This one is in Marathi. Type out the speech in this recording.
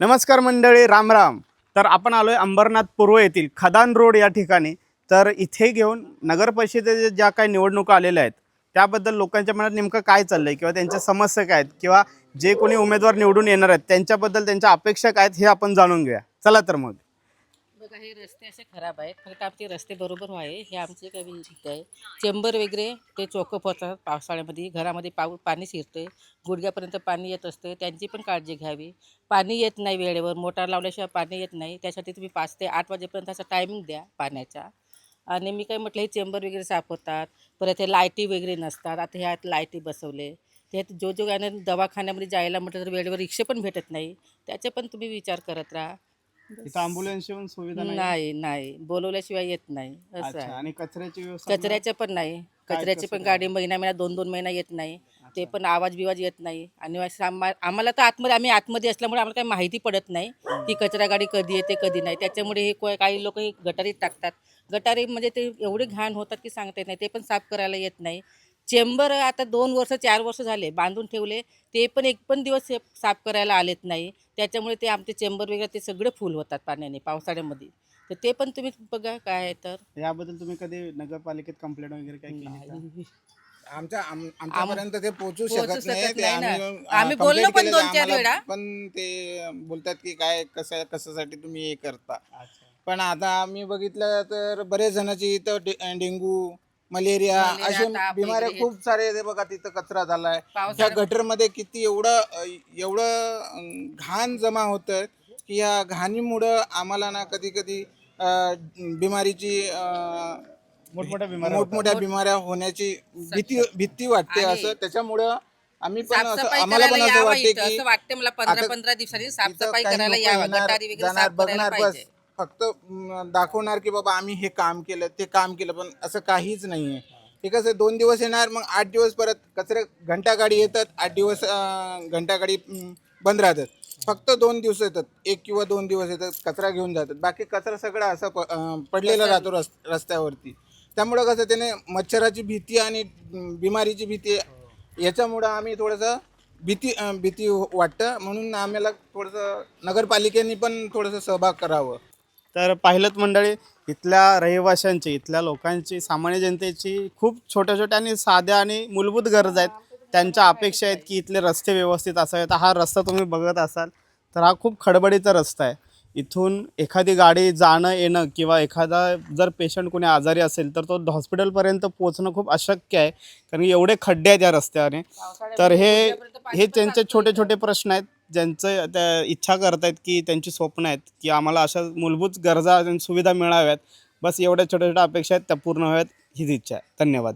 नमस्कार मंडळी राम राम. तर आपण आलोय अंबरनाथ पूर्व येथील खदान रोड या ठिकाणी. तर इथे घेऊन नगर परिषदेच्या ज्या काही निवडणुका आलेल्या आहेत त्याबद्दल लोकांच्या मनात नेमकं काय चाललंय किंवा त्यांच्या समस्या काय आहेत किंवा जे कोणी उमेदवार निवडून येणार आहेत त्यांच्याबद्दल त्यांच्या अपेक्षा काय आहेत हे आपण जाणून घेऊया. चला तर मग. काही रस्ते असे खराब आहेत. फक्त आमचे रस्ते बरोबर व्हावे हे आमचे काही ठीक आहे. चेंबर वगैरे ते चोकअप होतात पावसाळ्यामध्ये. घरामध्ये पाऊ पाणी शिरते गुडघ्यापर्यंत पाणी येत असते त्यांची पण काळजी घ्यावी. पाणी येत नाही वेळेवर. मोटार लावल्याशिवाय पाणी येत नाही. त्यासाठी तुम्ही पाच ते आठ वाजेपर्यंत असा टायमिंग द्या पाण्याचा. आणि मी काय म्हटलं हे चेंबर वगैरे साफ होतात परत हे लायटी वगैरे नसतात. आता ह्यात लायटी बसवले. त्यात जो जो गाणं दवाखान्यामध्ये जायला म्हटलं तर वेळेवर रिक्षा पण भेटत नाही. त्याचे पण तुम्ही विचार करत राहा. पण सुविधा नाही नाही नाही. बोलवल्याशिवाय येत नाही. असं अच्छा आहे. आणि कचऱ्याची व्यवस्था कचऱ्याचं पण नाही. कचऱ्याची कसं पण काय? गाडी महिना महिना दोन दोन महिना येत नाही. ते पण आवाज बिवाज येत नाही. आणि असं आम्हा- आम्हाला तर आतमध्ये आम्ही आतमध्ये असल्यामुळे आम्हाला काही माहिती पडत नाही की कचरा गाडी कधी येते कधी नाही. त्याच्यामुळे हे को- काही लोक हे गटारीत टाकतात. गटारी म्हणजे ते एवढे घाण होतात की सांगता येत नाही. ते पण साफ करायला येत नाही. चेंबर आता दोन वर्ष चार वर्ष झाले बांधून ठेवले ते पण एक पण दिवस हे साफ करायला आलेत नाही त्याच्यामुळे ते आमचे चेंबर वगैरे ते सगळे फुल होतात पाण्याने पावसाळ्यामध्ये तर ते पण तुम्ही बघा काय आहे तर याबद्दल तुम्ही कधी नगरपालिकेत कंप्लेंट वगैरे काय केली का? नाही. आमच्या आम- आमच्यापर्यंत ते पोहोचू पोहोचू शकत नाही शकत ते नाही ना. आम्ही आम्ही अं, बोललो complaint पण केलं दोन तर चार आम्हाला वेळा. पण ते बोलतात की काय कसं कशासाठी तुम्ही हे करता पण आता आम्ही बघितलं तर बरेच जणांची इथं डे- डेंगू मलेरिया असे बिमाऱ्या खूप सारे ते बघा तिथं कचरा झालाय. त्या गटरमध्ये किती एवढं एवढं घाण जमा होतं की या घाणीमुळं आम्हाला ना कधी कधी बिमारीची मोठमोठ्या बिमाऱ्या. मोठमोठ्या बिमाऱ्या होण्याची भीती भीती वाटते असं. त्याच्यामुळं आम्ही पण आम्हाला पण असं वाटते. की वाटते मला पंधरा आता पंधरा दिवसांनी साफसफाई करायला यावं. बघणार बस. फक्त दाखवणार की बाबा आम्ही हे काम केलं ते काम केलं पण असं काहीच नाहीये. हे कसं दोन दिवस येणार मग आठ दिवस परत कचरे घंटा गाडी येतात आठ दिवस अं, घंटा गाडी अं, बंद राहतात. फक्त दोन दिवस येतात एक किंवा दोन दिवस येतात कचरा घेऊन जातात. बाकी कचरा सगळा असं प- पडलेला राहतो रस रस्त्यावरती. त्यामुळं कसं त्याने मच्छराची भीती आणि बिमारीची भीती याच्यामुळं आम्ही थोडंसं भीती भीती वाटतं. म्हणून आम्हाला थोडंसं नगरपालिकेने पण थोडंसं सहभाग करावं. तर पाहिलं मंडळी इथल्या रहिवाशांची इथल्या लोकांची सामान्य जनतेची खूप छोट्या छोट्या आणि साध्या आणि मूलभूत गरज आहेत. त्यांच्या अपेक्षा आहेत की इथले रस्ते व्यवस्थित असावेत. हा रस्ता तुम्ही बघत असाल तर हा खूप खडबडीचा रस्ता आहे. इथून एखादी गाडी जाणं येणं किंवा एखादा जर पेशंट कोणी आजारी असेल तर तो हॉस्पिटलपर्यंत पोहोचणं खूप अशक्य आहे. कारण की एवढे खड्डे आहेत या रस्त्याने तर हे हे त्यांचे छोटे छोटे प्रश्न आहेत. ज्यांचं त्या इच्छा करत आहेत की त्यांची स्वप्न आहेत की आम्हाला अशा मूलभूत गरजा आणि सुविधा मिळाव्यात. बस एवढ्या छोट्या छोट्या अपेक्षा आहेत त्या पूर्ण व्हाव्यात हीच इच्छा आहे. धन्यवाद.